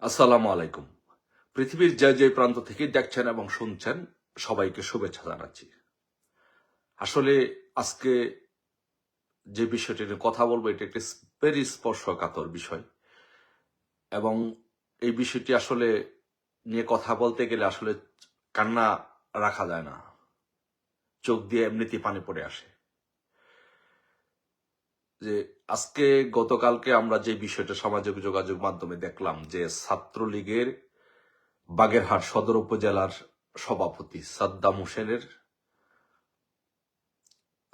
আসসালামু আলাইকুম। পৃথিবীর যে যে প্রান্ত থেকে দেখছেন এবং শুনছেন, সবাইকে শুভেচ্ছা জানাচ্ছি। আসলে আজকে যে বিষয়টি নিয়ে কথা বলব, এটা একটি ভেরি স্পর্শকাতর বিষয়। এবং এই বিষয়টি আসলে নিয়ে কথা বলতে গেলে আসলে কান্না রাখা যায় না। চোখ দিয়ে এমনিতেই পানি পড়ে আসে। যে আজকে গতকালকে আমরা যে বিষয়টা সামাজিক যোগাযোগ মাধ্যমে দেখলাম যে ছাত্রলীগের বাগেরহাট সদর উপজেলার সভাপতি সাদ্দাম হোসেনের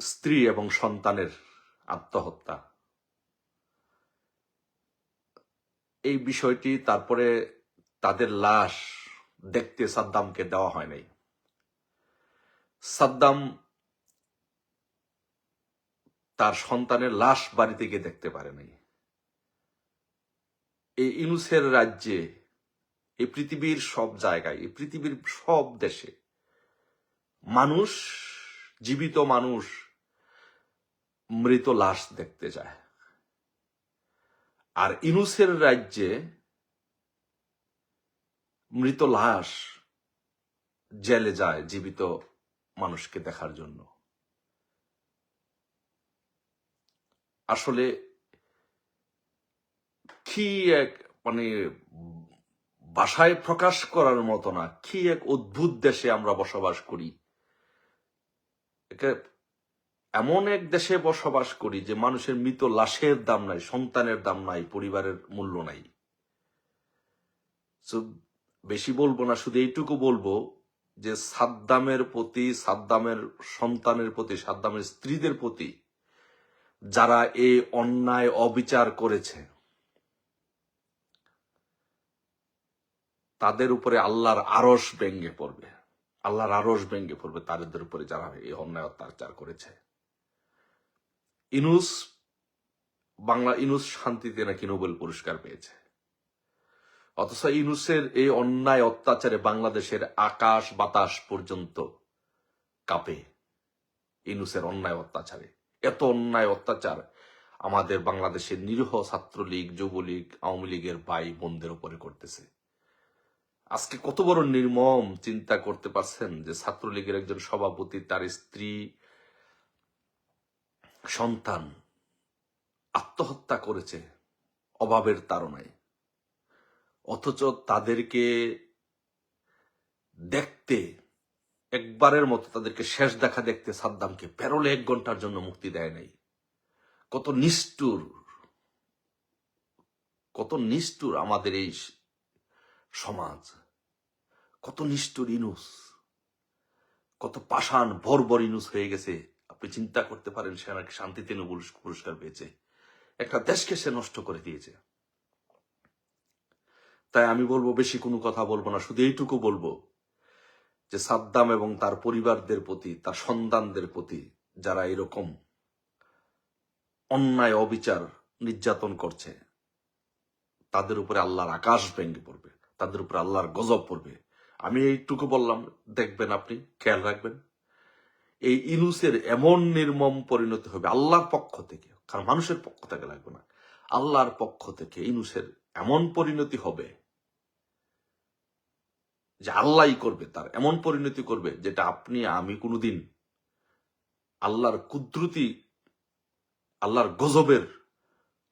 স্ত্রী এবং সন্তানের আত্মহত্যা। এই বিষয়টি তারপরে তাদের লাশ দেখতে সাদ্দামকে দেওয়া হয় নাই। সাদ্দাম তার সন্তানের লাশ বাড়িতে গিয়ে দেখতে পারে নাই। এই ইনুসের রাজ্যে এই পৃথিবীর সব জায়গায় এই পৃথিবীর সব দেশে মানুষ, জীবিত মানুষ মৃত লাশ দেখতে যায়। আর ইনুসের রাজ্যে মৃত লাশ জেলে যায় জীবিত মানুষকে দেখার জন্য। আসলে কি এক মানে ভাষায় প্রকাশ করার মতো না, কি এক অদ্ভুত দেশে আমরা বসবাস করি। এমন এক দেশে বসবাস করি যে মানুষের মৃত লাশের দাম নাই, সন্তানের দাম নাই, পরিবারের মূল্য নাই। বেশি বলব না, শুধু এইটুকু বলব যে সাদ্দামের প্রতি, সাদ্দামের সন্তানের প্রতি, সাদ্দামের স্ত্রীদের প্রতি যারা এই অন্যায় অবিচার করেছে। তাদের উপরে আল্লাহর আরস ব্যঙ্গে পড়বে। আল্লাহর আরস ব্যঙ্গে পড়বে তাদের উপরে যারা এই অন্যায় অত্যাচার করেছে। ইনুস, বাংলা ইনুস শান্তিতে নাকি নোবেল পুরস্কার পেয়েছে। অথচ ইনুসের এই অন্যায় অত্যাচারে বাংলাদেশের আকাশ বাতাস পর্যন্ত কাঁপে। ইনুসের অন্যায় অত্যাচারে। এত অন্যায় অত্যাচার। আমাদের বাংলাদেশের নিরীহ ছাত্রলীগ, যুবলীগ, আওয়ামী লীগের ভাই বোনদের উপরে করতেছে। আজকে কত বড় নির্মম চিন্তা করতে পারছেন যে ছাত্রলীগের একজন সভাপতি, তার স্ত্রী, সন্তান আত্মহত্যা করেছে অভাবের তাড়নায়। অথচ তাদেরকে দেখতে একবারের মতো তাদেরকে শেষ দেখা দেখতে সাদ্দামকে প্যারোলে এক ঘণ্টার জন্য মুক্তি দেয় নাই। কত নিষ্ঠুর কত নিষ্ঠুর আমাদের এই সমাজ। কত নিষ্ঠুর ইনুস, কত পাষাণ বর্বর ইনুস হয়ে গেছে। আপনি চিন্তা করতে পারেন, সে নাকি শান্তিতে পুরস্কার পেয়েছে। একটা দেশকে সে নষ্ট করে দিয়েছে। তাই আমি বলব, বেশি কোনো কথা বলব না, শুধু এইটুকু বলব যে সাদ্দাম এবং তার পরিবারদের প্রতি, তার সন্তানদের প্রতি যারা এরকম অন্যায়, অবিচার নির্যাতন করছে, তাদের উপরে আল্লাহর আকাশ ভেঙে পড়বে, তাদের উপরে আল্লাহর গজব পড়বে। আমি এইটুকু বললাম, দেখবেন আপনি, খেয়াল রাখবেন। এই ইনুসের এমন নির্মম পরিণতি হবে আল্লাহর পক্ষ থেকে, কারণ মানুষের পক্ষ থেকে লাগবে না। আল্লাহর পক্ষ থেকে ইনুসের এমন পরিণতি হবে যে আল্লাহই করবে, তার এমন পরিণতি করবে যেটা আপনি, আমি কোনোদিন আল্লাহর কুদরতি, আল্লাহর গজবের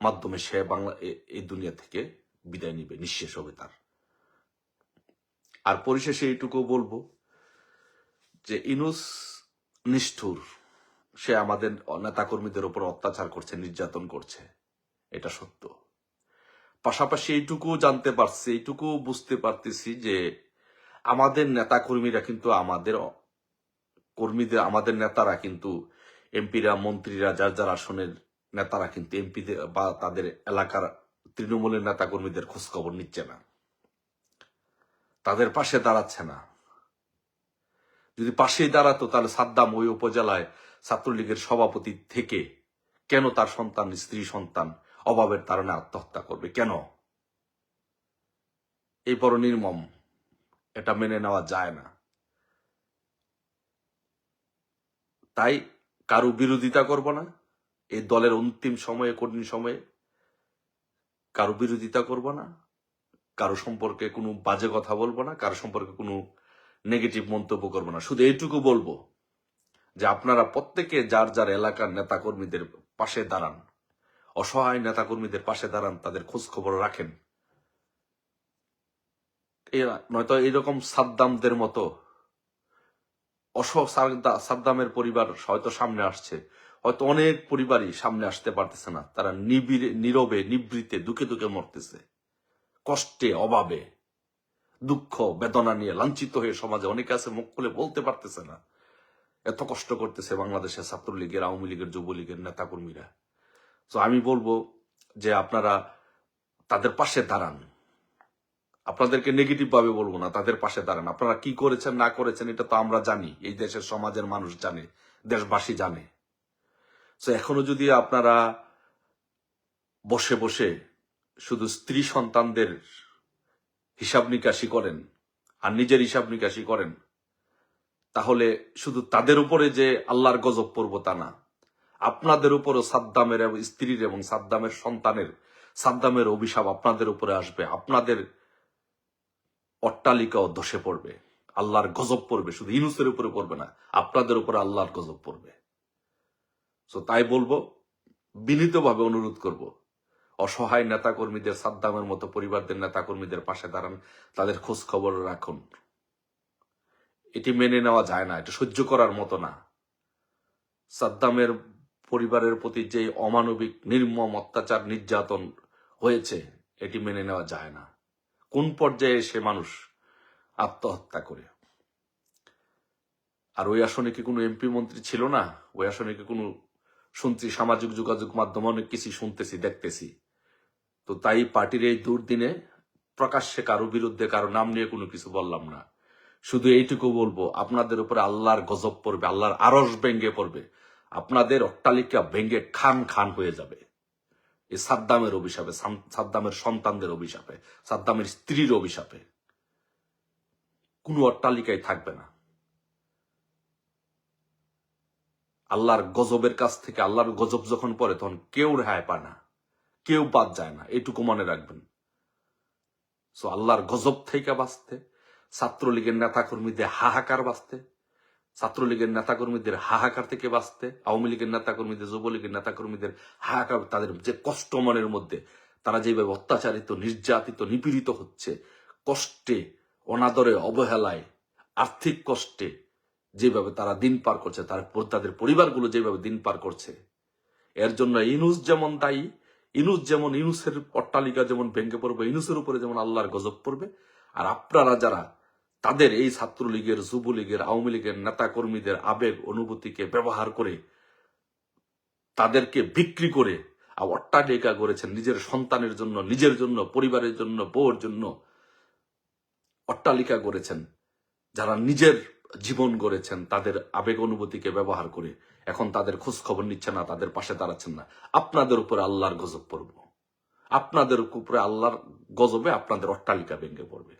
মাধ্যমে সে বাংলা এই দুনিয়া থেকে বিদায় নিবে, নিঃশেষ হবে তার। আর পরিশেষে এইটুকু বলব যে ইনুস নিষ্ঠুর, সে আমাদের নেতাকর্মীদের উপর অত্যাচার করছে, নির্যাতন করছে, এটা সত্য। পাশাপাশি এইটুকু জানতে পারছি এইটুকু বুঝতে পারতেছি যে আমাদের নেতা কর্মীরা কিন্তু আমাদের কর্মীদের, আমাদের নেতারা কিন্তু এমপিরা, মন্ত্রীরা, যার যার আসনের নেতারা কিন্তু এমপি বা তাদের এলাকার তৃণমূলের নেতা কর্মীদের খোঁজ খবর নিচ্ছে না। তাদের পাশে দাঁড়াচ্ছে না। যদি পাশেই দাঁড়াতো, তাহলে সাদ্দাম ওই উপজেলায় ছাত্রলীগের সভাপতি থেকে কেন তার সন্তান, স্ত্রী সন্তান অভাবের কারণে আত্মহত্যা করবে? কেন? এই বড় নির্মম। এটা মেনে নেওয়া যায় না। তাই কারও বিরোধিতা করব না। এই দলের অন্তিম সময়ে, কঠিন সময়ে কারও বিরোধিতা করব না। কারও সম্পর্কে কোনো বাজে কথা বলব না। কারও সম্পর্কে কোনো নেগেটিভ মন্তব্য করব না। শুধু এইটুকু বলব যে আপনারা প্রত্যেকে যার যার এলাকার নেতাকর্মীদের পাশে দাঁড়ান, অসহায় নেতাকর্মীদের পাশে দাঁড়ান, তাদের খোঁজ খবর রাখেন। নয়তো এইরকম সাদ্দামদের মতো। অস সাদ্দা- সাদ্দামের পরিবার হয়তো সামনে আসছে। হয়তো অনেক পরিবারই সামনে আসতে পারতেছে না। তারা নিবিড়ে, নীরবে, নিবৃতে, দুঃখে দুঃখে মরতেছে। কষ্টে, অভাবে, দুঃখ, বেদনা নিয়ে লাঞ্ছিত হয়ে সমাজে অনেকে আছে মুখ খুলে বলতে পারতেছে না। এত কষ্ট করতেছে বাংলাদেশের ছাত্রলীগের, আওয়ামী লীগের, যুবলীগের নেতাকর্মীরা। তো আমি বলব যে আপনারা তাদের পাশে দাঁড়ান। আপনাদেরকে নেগেটিভ ভাবে বলব না, তাদের পাশে দাঁড়ান। আপনারা কি করেছেন, না করেছেন, এটা তো আমরা জানি। এই দেশের সমাজের মানুষ জানে, দেশবাসী জানে। তো এখনও যদি আপনারা বসে বসে শুধু স্ত্রী সন্তানদের হিসাব নিকাশি করেন আর নিজের হিসাব নিকাশি করেন, তাহলে শুধু তাদের উপরে যে আল্লাহর গজব পড়ব তা না, আপনাদের উপরও সাদ্দামের এবং স্ত্রীর এবং সাদ্দামের সন্তানের, সাদ্দামের অভিশাপ আপনাদের উপরে আসবে। আপনাদের অট্টালিকাও ধসে পড়বে। আল্লাহর গজব পড়বে, শুধু ইনুসের উপরে পড়বে না, আপনাদের উপরে আল্লাহর গজব পড়বে। তো তাই বলব, বিনীতভাবে অনুরোধ করব, অসহায় নেতাকর্মীদের, সাদ্দামের মতো পরিবারদের নেতাকর্মীদের পাশে দাঁড়ান, তাদের খোঁজ খবর রাখুন। এটি মেনে নেওয়া যায় না, এটা সহ্য করার মতো না। সাদ্দামের পরিবারের প্রতি যে অমানবিক, নির্মম অত্যাচার, নির্যাতন হয়েছে, এটি মেনে নেওয়া যায় না। কোন পর্যায়ে এসে মানুষ আত্মহত্যা করে? আর ওই আসনে কি কোনো এমপি মন্ত্রী ছিল না? ওই আসনে কি কোনো শুনছি সামাজিক যোগাযোগ মাধ্যমে অনেক কিছু শুনতেছি, দেখতেছি। তো তাই পার্টির এই দুর্দিনে প্রকাশ্যে কারও বিরুদ্ধে কারও নাম নিয়ে কোনো কিছু বললাম না। শুধু এইটুকু বলব, আপনাদের উপরে আল্লাহর গজব পড়বে, আল্লাহর আরস ভেঙ্গে পড়বে। আপনাদের অট্টালিকা ভেঙ্গে খান খান হয়ে যাবে। এই সাদ্দামের অভিশাপে সাদ্দামের সন্তানদের অভিশাপে, সাদ্দামের স্ত্রীর অভিশাপে। কোনো অট্টালিকায় থাকবে না। আল্লাহর গজবের কাছ থেকে, আল্লাহর গজব যখন পড়ে, তখন কেউ রেহাই পায় না। কেউ বাদ যায় না। এটুকু মনে রাখবেন। সো আল্লাহর গজব থেকে বাঁচতে, ছাত্রলীগের নেতাকর্মীদের হাহাকার বাঁচতে ছাত্রলীগের নেতাকর্মীদের হাহাকার থেকে বাঁচতে, আওয়ামী লীগের নেতাকর্মীদের, যুবলীগের নেতাকর্মীদের হাহাকার, তাদের যে কষ্ট মনের মধ্যে, তারা যেভাবে অত্যাচারিত, নির্যাতিত, নিপীড়িত হচ্ছে, কষ্টে, অনাদরে, অবহেলায়, আর্থিক কষ্টে যেভাবে তারা দিন পার করছে, তার তাদের পরিবারগুলো যেভাবে দিন পার করছে, এর জন্য ইনুস যেমন দায়ী, ইনুস যেমন ইনুসের অট্টালিকা যেমন ভেঙে পড়বে, ইনুসের উপরে যেমন আল্লাহর গজব পড়বে, আর আপনারা যারা তাদের এই ছাত্রলীগের, যুবলীগের আওয়ামী লীগের নেতা কর্মীদের আবেগ, অনুভূতিকে ব্যবহার করে, তাদেরকে বিক্রি করে অট্টালিকা করেছেন নিজের সন্তানের জন্য, নিজের জন্য, পরিবারের জন্য, বউর জন্য অট্টালিকা করেছেন যারা নিজের জীবন গড়েছেন, তাদের আবেগ, অনুভূতিকে ব্যবহার করে এখন তাদের খোঁজ খবর নিচ্ছে না, তাদের পাশে দাঁড়াচ্ছেন না। আপনাদের উপরে আল্লাহর গজব পড়ব। আপনাদের উপরে আল্লাহর গজবে আপনাদের অট্টালিকা ভেঙে পড়বে।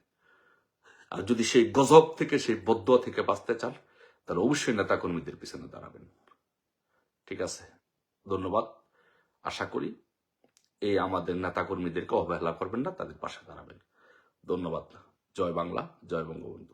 আর যদি সেই গজব থেকে, সেই বদ্ধ থেকে বাঁচতে চান, তাহলে অবশ্যই নেতা কর্মীদের পিছনে দাঁড়াবেন। ঠিক আছে? ধন্যবাদ। আশা করি এই আমাদের নেতা কর্মীদেরকে অবহেলা করবেন না, তাদের পাশে দাঁড়াবেন। ধন্যবাদ। জয় বাংলা, জয় বঙ্গবন্ধু।